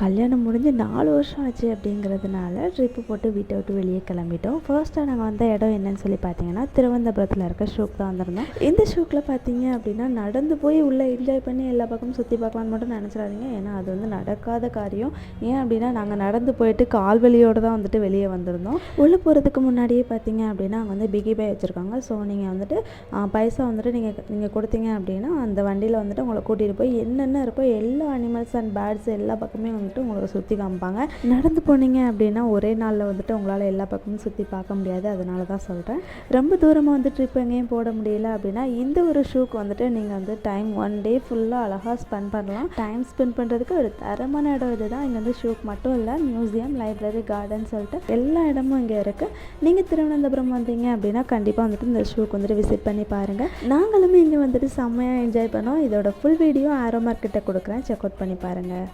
கல்யாணம் முடிஞ்சு நாலு வருஷம் ஆச்சு அப்படிங்கிறதுனால ட்ரிப்பு போட்டு வீட்டை விட்டு வெளியே கிளம்பிட்டோம். ஃபர்ஸ்ட்டாக நாங்கள் வந்த இடம் என்னன்னு சொல்லி பார்த்தீங்கன்னா திருவனந்தபுரத்தில் இருக்க ஷூக் தான் வந்திருந்தோம். இந்த ஷூக்கில் பார்த்தீங்க அப்படின்னா நடந்து போய் உள்ளே என்ஜாய் பண்ணி எல்லா பக்கமும் சுற்றி பார்க்கலான்னு மட்டும் நினச்சிடாதீங்க. ஏன்னா அது வந்து நடக்காத காரியம். ஏன் அப்படின்னா நாங்கள் நடந்து போயிட்டு கால் வலியோடு தான் வந்துட்டு வெளியே வந்திருந்தோம். உள்ளே போகிறதுக்கு முன்னாடியே பார்த்தீங்க அப்படின்னா அங்கே வந்து பிகி பை வச்சுருக்காங்க. ஸோ நீங்கள் வந்துட்டு பைசா வந்துட்டு நீங்கள் நீங்கள் கொடுத்தீங்க அப்படின்னா அந்த வண்டியில் வந்துட்டு உங்களை கூட்டிகிட்டு போய் என்னென்ன இருக்கோ எல்லா அனிமல்ஸ் அண்ட் பேர்ட்ஸ் எல்லா பக்கமே வந்துட்டு உங்களுக்கு சுற்றி காமிப்பாங்க. நடந்து போனீங்க அப்படின்னா ஒரே நாளில் வந்துட்டு உங்களால் எல்லா பக்கமும் சுற்றி பார்க்க முடியாது. அதனால தான் சொல்கிறேன் ரொம்ப தூரமாக வந்து ட்ரிப் எங்கேயும் போட முடியல அப்படின்னா இந்த ஒரு ஷூக்கு வந்துட்டு நீங்கள் வந்து டைம் ஒன் டே ஃபுல்லாக அழகாக ஸ்பெண்ட் பண்ணலாம். டைம் ஸ்பெண்ட் பண்ணுறதுக்கு ஒரு தரமான இடம் இதுதான். இங்கே வந்து ஷூக் மட்டும் இல்லை மியூசியம் லைப்ரரி கார்டன் சொல்லிட்டு எல்லா இடமும் இங்கே இருக்குது நீங்கள் திருவனந்தபுரம் வந்தீங்க அப்படின்னா கண்டிப்பாக வந்துட்டு இந்த ஷூக்கு வந்துட்டு விசிட் பண்ணி பாருங்கள் நாங்களுமே இங்கே வந்துட்டு செம்மையாக என்ஜாய் பண்ணோம். இதோட ஃபுல் வீடியோ ஆரோ மார்க்கிட்ட கொடுக்குறேன். செக் அவுட் பண்ணி பாருங்கள்